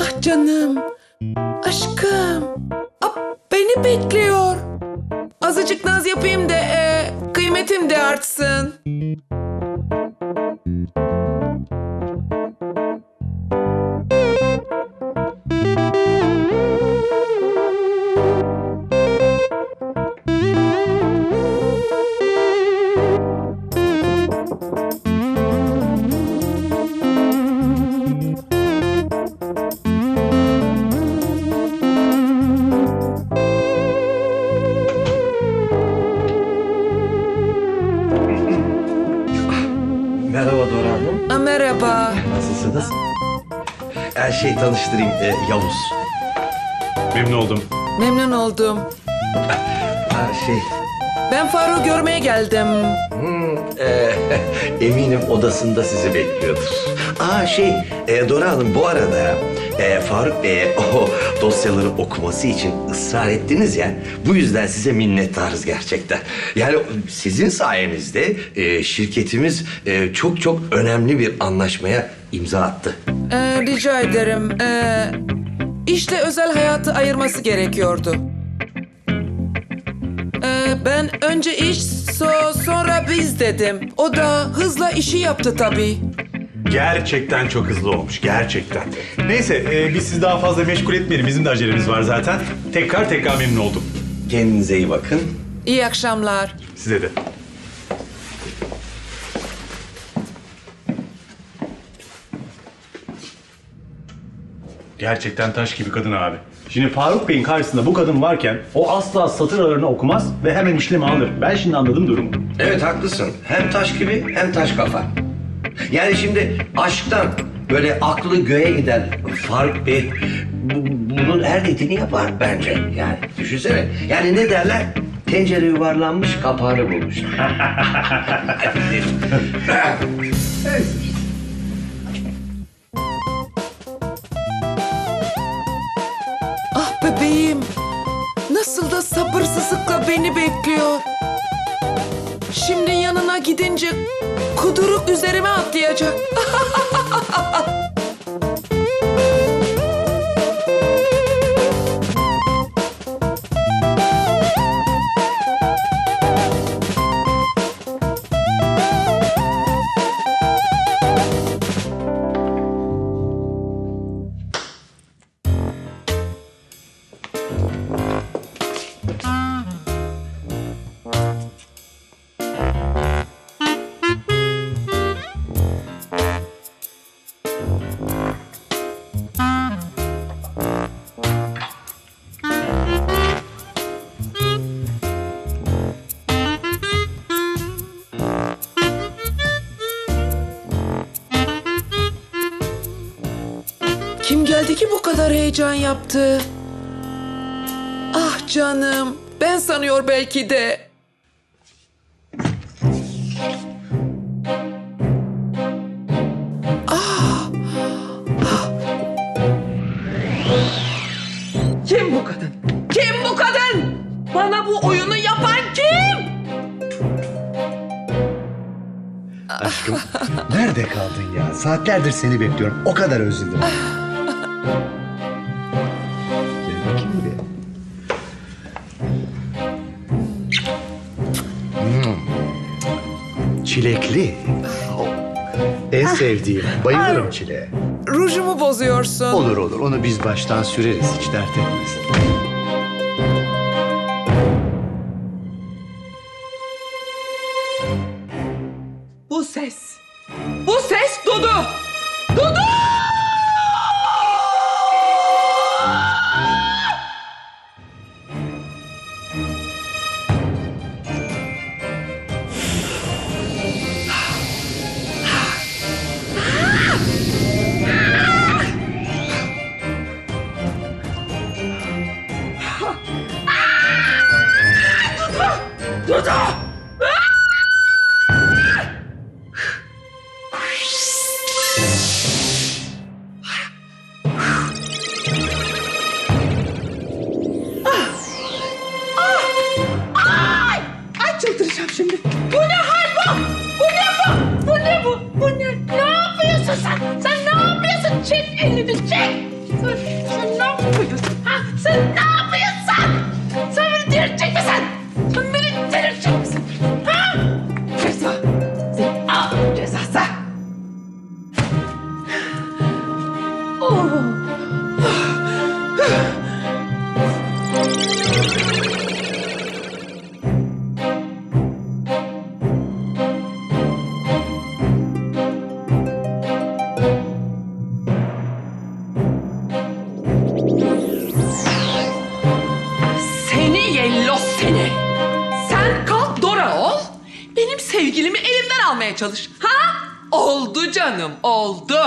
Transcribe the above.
Ah canım. Aşkım. Ah, beni bekliyor. Azıcık naz yapayım da e, kıymetim de artsın. Merhaba Dora Hanım. Merhaba. Nasılsınız? Her şey tanıştırayım e, Yavuz. Memnun oldum. Memnun oldum. Her şey Ben Faruk'u görmeye geldim. e, eminim odasında sizi bekliyordur. Aa şey e, Dora Hanım bu arada e, Faruk Bey'e o dosyaları okuması için ısrar ettiniz ya. Bu yüzden size minnettarız gerçekten. Yani sizin sayenizde e, şirketimiz e, çok çok önemli bir anlaşmaya imza attı. Ee, rica ederim. Ee, işle özel hayatı ayırması gerekiyordu. Ee, ben önce iş, so- sonra biz dedim. O da hızla işi yaptı tabii. Gerçekten çok hızlı olmuş. Gerçekten. Neyse e, biz sizi daha fazla meşgul etmeyelim. Bizim de acelemiz var zaten. Tekrar tekrar memnun oldum. Kendinize iyi bakın. İyi akşamlar. Size de. Gerçekten taş gibi kadın abi. Şimdi Faruk Bey'in karşısında bu kadın varken o asla satır aralarını okumaz ve hemen işlemi alır. Ben şimdi anladım durumu. Evet haklısın. Hem taş gibi hem taş kafa. Yani şimdi aşktan böyle aklı göğe giden Faruk Bey bu- bunun her dediğini yapar bence. Yani düşünsene. Yani ne derler? Tencere yuvarlanmış kapağını bulmuş. beni bekliyor. Şimdi yanına gidince kuduruk üzerime atlayacak. kadar heyecan yaptı? Ah canım, ben sanıyor belki de. Ah! Ah! Kim bu kadın? Kim bu kadın? Bana bu oyunu yapan kim? Aşkım nerede kaldın ya? Saatlerdir seni bekliyorum. O kadar özledim. Çilekli. En sevdiğim. Bayılırım çileğe. Rujumu bozuyorsun. Olur olur. Onu biz baştan süreriz. Hiç dert etmesin. Olmaz seni. Sen kalk Dora ol. Benim sevgilimi elimden almaya çalış. Ha? Oldu canım, oldu.